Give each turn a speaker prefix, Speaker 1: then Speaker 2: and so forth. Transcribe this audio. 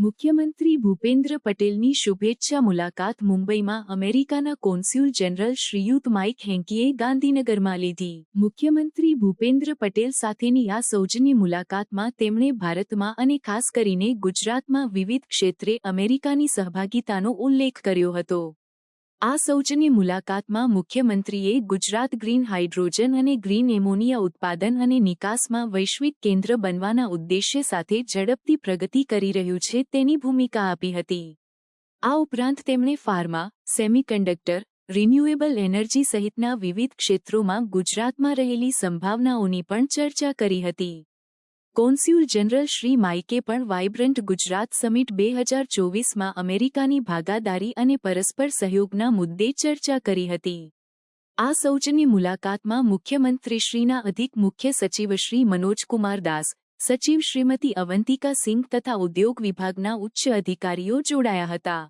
Speaker 1: મુખ્યમંત્રી ભૂપેન્દ્ર પટેલની શુભેચ્છા મુલાકાત મુંબઈમાં અમેરિકાના કોન્સ્યુલ જનરલ શ્રીયુત માઇક હેન્કીએ ગાંધીનગરમાં લીધી. મુખ્યમંત્રી ભૂપેન્દ્ર પટેલ સાથેની આ સૌજન્ય મુલાકાતમાં તેમણે ભારતમાં અને ખાસ કરીને ગુજરાતમાં વિવિધ ક્ષેત્રે અમેરિકાની સહભાગિતાનો ઉલ્લેખ કર્યો હતો. આ સૌજન્ય મુલાકાતમાં મુખ્યમંત્રીએ ગુજરાત ગ્રીન હાઇડ્રોજન અને ગ્રીન એમોનિયા ઉત્પાદન અને નિકાસમાં વૈશ્વિક કેન્દ્ર બનવાના ઉદ્દેશ્ય સાથે ઝડપથી પ્રગતિ કરી રહ્યું છે તેની ભૂમિકા આપી હતી. આ ઉપરાંત તેમણે ફાર્મા, સેમિકન્ડક્ટર, રિન્યુએબલ એનર્જી સહિતના વિવિધ ક્ષેત્રોમાં ગુજરાતમાં રહેલી સંભાવનાઓની પણ ચર્ચા કરી હતી. કોન્સ્યુલ જનરલ શ્રી માઇકે પણ વાઇબ્રન્ટ ગુજરાત સમિટ બે હજાર ચોવીસમાં અમેરિકાની ભાગાદારી અને પરસ્પર સહયોગના મુદ્દે ચર્ચા કરી હતી. આ સૌજની મુલાકાતમાં મુખ્યમંત્રીશ્રીના અધિક મુખ્ય સચિવ શ્રી મનોજકુમાર દાસ, સચિવ શ્રીમતી અવંતિકા સિંઘ તથા ઉદ્યોગ વિભાગના ઉચ્ચ અધિકારીઓ જોડાયા હતા.